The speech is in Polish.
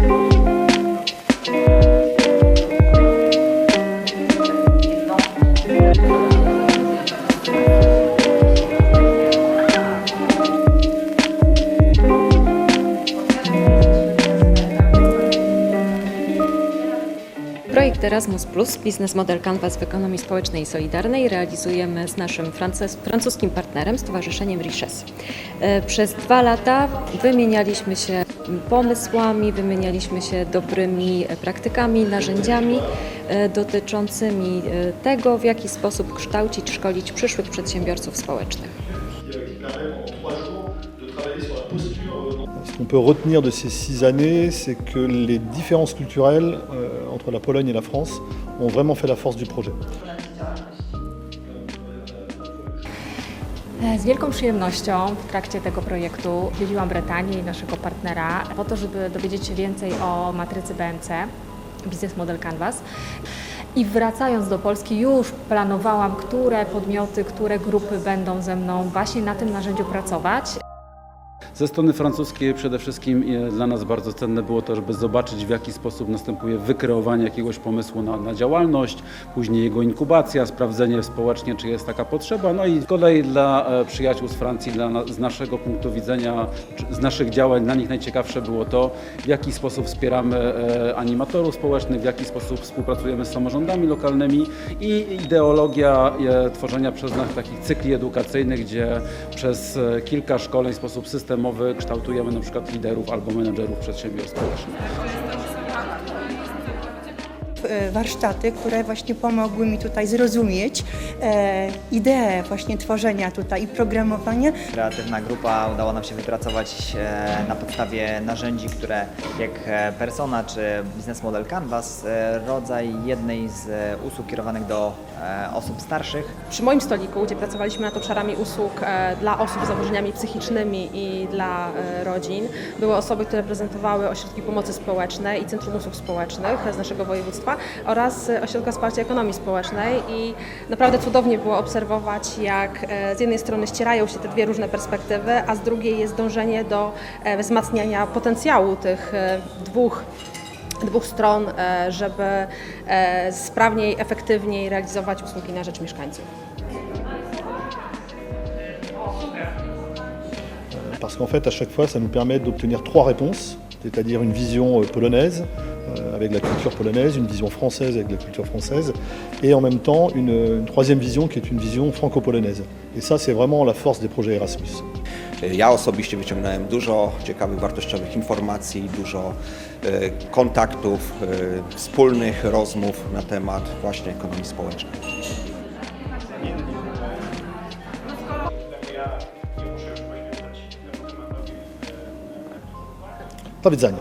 thank you Projekt Erasmus Plus, biznes model Canvas w ekonomii społecznej i solidarnej realizujemy z naszym frances- francuskim partnerem, Stowarzyszeniem Riches. E, Przez dwa lata wymienialiśmy się pomysłami, wymienialiśmy się dobrymi e, praktykami, narzędziami e, dotyczącymi tego, w jaki sposób kształcić, szkolić przyszłych przedsiębiorców społecznych. Permet trois jours de travailler sur la posture. Ce qu'on peut retenir de ces six années, c'est que les différences culturelles euh, entre la Pologne et la France ont vraiment fait la force du projet. Z wielką przyjemnością w trakcie tego projektu odwiedziłam Brytanię i naszego partnera po to, żeby dowiedzieć się więcej o matrycy BMC, Business Model Canvas. I wracając do Polski już planowałam, które podmioty, które grupy będą ze mną właśnie na tym narzędziu pracować. Ze strony francuskiej przede wszystkim e, dla nas bardzo cenne było to, żeby zobaczyć w jaki sposób następuje wykreowanie jakiegoś pomysłu na, na działalność, później jego inkubacja, sprawdzenie społecznie, czy jest taka potrzeba. No i z kolei dla e, przyjaciół z Francji, dla, z naszego punktu widzenia, z naszych działań, dla nich najciekawsze było to, w jaki sposób wspieramy e, animatorów społecznych, w jaki sposób współpracujemy z samorządami lokalnymi i ideologia tworzenia przez nas takich cykli edukacyjnych, gdzie przez kilka szkoleń w sposób systemowy kształtujemy na przykład liderów albo menedżerów przedsiębiorstw społecznych. E, warsztaty, które właśnie pomogły mi tutaj zrozumieć e, ideę właśnie tworzenia tutaj i programowania. Kreatywna grupa udało nam się wypracować e, na podstawie narzędzi, które jak Persona czy Business Model Canvas, e, rodzaj jednej z usług kierowanych do e, osób starszych, Przy moim stoliku, gdzie pracowaliśmy nad obszarami usług e, dla osób z zaburzeniami psychicznymi i dla e, rodzin, były osoby, które prezentowały ośrodki pomocy społecznej i Centrum Usług Społecznych z naszego województwa oraz Ośrodka Wsparcia Ekonomii Społecznej i naprawdę cudownie było obserwować, jak e, z jednej strony ścierają się te dwie różne perspektywy, a z drugiej jest dążenie do e, wzmacniania potencjału tych e, dwóch dwóch stron, żeby sprawniej, efektywniej realizować usługi na rzecz mieszkańców. Parce qu'en fait, à chaque fois, ça nous permet d'obtenir trois réponses, c'est-à-dire une vision euh, polonaise euh, avec la culture polonaise, une vision française avec la culture française, et en même temps une, une troisième vision qui est une vision franco-polonaise. Et ça, c'est vraiment la force des projets Erasmus. Ja osobiście wyciągnąłem dużo ciekawych, wartościowych informacji, dużo e, kontaktów, e, wspólnych rozmów na temat właśnie ekonomii społecznej. Do widzenia.